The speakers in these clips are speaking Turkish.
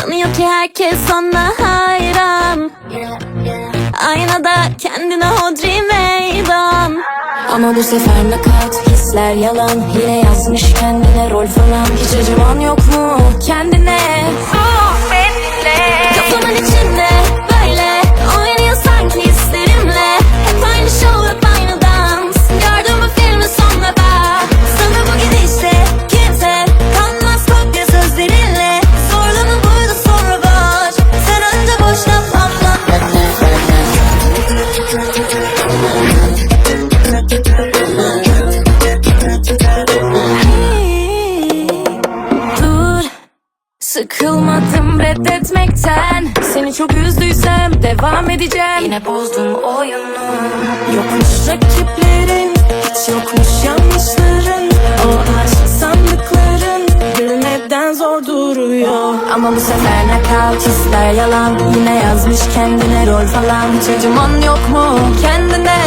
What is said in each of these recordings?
Sanıyor ki herkes sana hayran. Aynada kendine hodri meydan. Ama bu sefer nakat hisler yalan. Yine yazmış kendine rol falan. Hiç acıman yok mu kendine? Sıkılmadım reddetmekten. Seni çok üzdüysem devam edeceğim. Yine bozdum oyunu. Yokmuş rakiplerin Hiç yokmuş yanlışların. O aşk sandıkların Gülmeden zor duruyor. Ama bu sefer nakavt hisler yalan. Yine yazmış kendine rol falan. Acıman yok mu? Kendine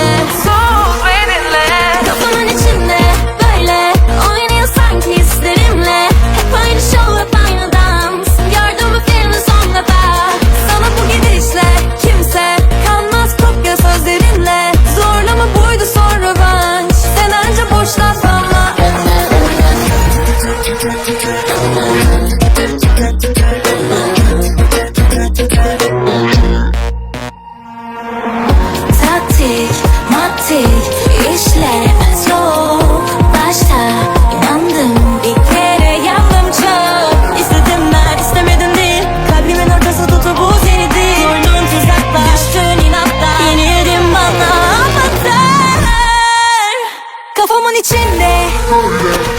미친데